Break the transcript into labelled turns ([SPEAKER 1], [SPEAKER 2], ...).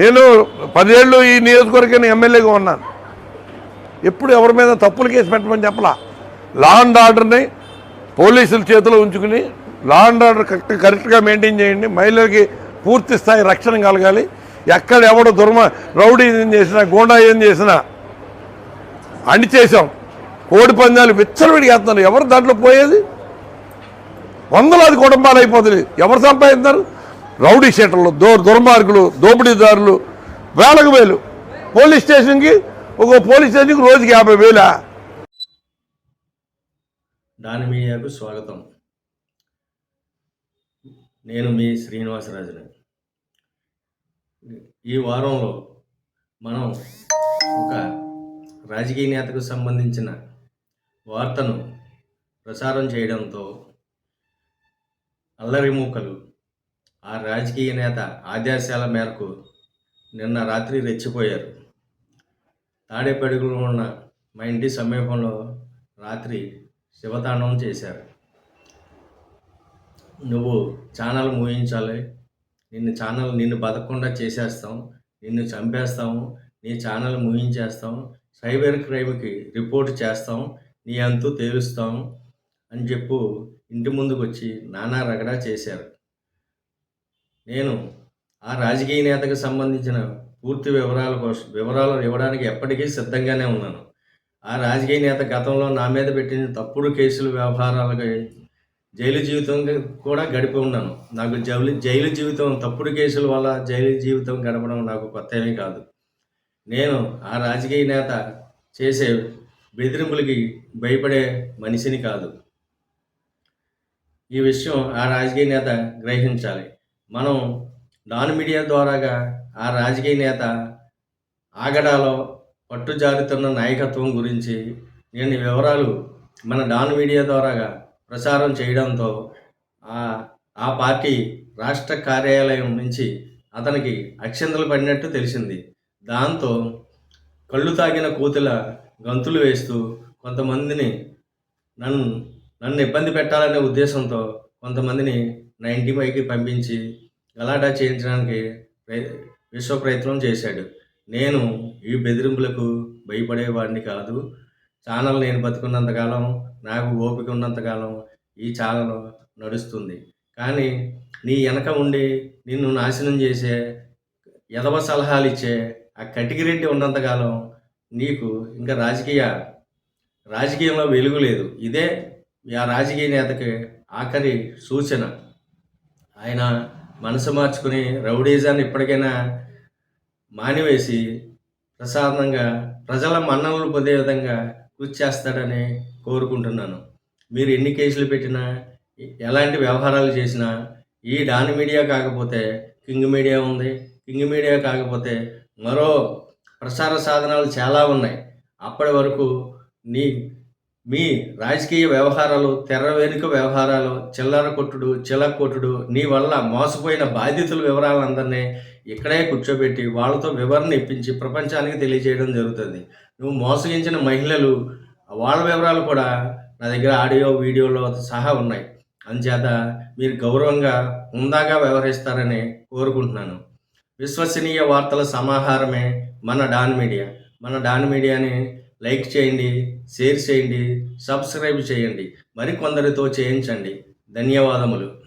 [SPEAKER 1] నేను పదేళ్ళు ఈ నియోజకవర్గాన్ని ఎమ్మెల్యేగా ఉన్నాను. ఎప్పుడు ఎవరి మీద తప్పులు కేసు పెట్టమని చెప్పలా. లా అండ్ ఆర్డర్ని పోలీసుల చేతిలో ఉంచుకుని లా అండ్ ఆర్డర్ కరెక్ట్ కరెక్ట్గా మెయింటైన్ చేయండి. మహిళలకి పూర్తి స్థాయి రక్షణ కలగాలి. ఎక్కడ ఎవడు దుర్మ రౌడీ ఏం చేసినా గోండా ఏం చేసినా అణిచేసాం చేసాం కోడి పందాలు విచ్చలవిడిగా వేస్తున్నారు. ఎవరు దాంట్లో పోయేది? వందలాది కుటుంబాలు అయిపోతుంది ఎవరు సంపాదిస్తారు రౌడీ షీటర్లు దో దుర్మార్గులు దోపిడీదారులు వేలకు వేలు. పోలీస్ స్టేషన్కి ఒక పోలీస్ స్టేషన్కి రోజుకి యాభై వేలా?
[SPEAKER 2] దాని మీడియాకు స్వాగతం. నేను మీ శ్రీనివాసరాజుని. ఈ వారంలో మనం ఒక రాజకీయ నేతకు సంబంధించిన వార్తను ప్రసారం చేయడంతో అల్లరి మూకలు ఆ రాజకీయ నేత ఆదేశాల మేరకు నిన్న రాత్రి రెచ్చిపోయారు. తాడేపడుగులో ఉన్న మా ఇంటి సమీపంలో రాత్రి శివతాండవం చేశారు. నువ్వు ఛానల్ మూయించాలి నిన్ను ఛానల్ నిన్ను బతకకుండా చేసేస్తాం నిన్ను చంపేస్తాము నీ ఛానల్ మూయించేస్తాం సైబర్ క్రైమ్కి రిపోర్ట్ చేస్తాం నీ అంతు తేలుస్తాం అని చెప్పు ఇంటి ముందుకు వచ్చి నానా రగడా చేశారు. నేను ఆ రాజకీయ నేతకు సంబంధించిన పూర్తి వివరాల కోసం వివరాలు ఇవ్వడానికి ఎప్పటికీ సిద్ధంగానే ఉన్నాను. ఆ రాజకీయ నేత గతంలో నా మీద పెట్టిన తప్పుడు కేసులు వ్యవహారాలకి జైలు జీవితం కూడా గడిపి ఉన్నాను. నాకు జైలు జైలు జీవితం తప్పుడు కేసుల వల్ల జైలు జీవితం గడపడం నాకు కొత్త ఏమీ కాదు. నేను ఆ రాజకీయ నేత చేసే బెదిరింపులకి భయపడే మనిషిని కాదు. ఈ విషయం ఆ రాజకీయ నేత గ్రహించాలి. మనం డాన్ మీడియా ద్వారాగా ఆ రాజకీయ నేత ఆగడాలో పట్టుజారుతున్న నాయకత్వం గురించి నేను వివరాలు మన డాన్ మీడియా ద్వారాగా ప్రసారం చేయడంతో ఆ ఆ పార్టీ రాష్ట్ర కార్యాలయం నుంచి అతనికి అక్షంతలు పడినట్టు తెలిసింది. దాంతో కళ్ళు తాగిన కూతుల గంతులు వేస్తూ కొంతమందిని నన్ను నన్ను ఇబ్బంది పెట్టాలనే ఉద్దేశంతో కొంతమందిని నా ఫైవ్కి పంపించి గలాటా చేయించడానికి విశ్వ ప్రయత్నం చేశాడు. నేను ఈ బెదిరింపులకు భయపడేవాడిని కాదు. ఛానల్ నేను బతుకున్నంతకాలం నాకు ఓపిక ఉన్నంతకాలం ఈ ఛానల్ నడుస్తుంది. కానీ నీ వెనక ఉండి నిన్ను నాశనం చేసే ఎదవ సలహాలు ఇచ్చే ఆ కటికిరెడ్డి ఉన్నంతకాలం నీకు ఇంకా రాజకీయ రాజకీయంలో వెలుగు లేదు. ఇదే ఆ రాజకీయ నేతకి ఆఖరి సూచన. ఆయన మనసు మార్చుకుని రౌడీజాన్ని ఇప్పటికైనా మానివేసి ప్రసాదంగా ప్రజల మన్ననలు పొందే విధంగా కృషి చేస్తాడని కోరుకుంటున్నాను. మీరు ఎన్ని కేసులు పెట్టినా ఎలాంటి వ్యవహారాలు చేసినా ఈ డాన్ మీడియా కాకపోతే కింగ్ మీడియా ఉంది కింగ్ మీడియా కాకపోతే మరో ప్రసార సాధనాలు చాలా ఉన్నాయి. అప్పటి వరకు నీ మీ రాజకీయ వ్యవహారాలు తెర వెనుక వ్యవహారాలు చిల్లర కొట్టుడు చిలక కొట్టుడు నీ వల్ల మోసపోయిన బాధితుల వివరాలందరినీ ఇక్కడే కూర్చోబెట్టి వాళ్ళతో వివరణ ఇప్పించి ప్రపంచానికి తెలియజేయడం జరుగుతుంది. నువ్వు మోసగించిన మహిళలు వాళ్ళ వివరాలు కూడా నా దగ్గర ఆడియో వీడియోలో సహా ఉన్నాయి. అందుచేత మీరు గౌరవంగా హుందాగా వ్యవహరిస్తారని కోరుకుంటున్నాను. విశ్వసనీయ వార్తల సమాహారమే మన డాన్ మీడియా. మన డాన్ మీడియాని లైక్ చేయండి షేర్ చేయండి సబ్స్క్రైబ్ చేయండి. మరికొందరితో చేయించండి. ధన్యవాదములు.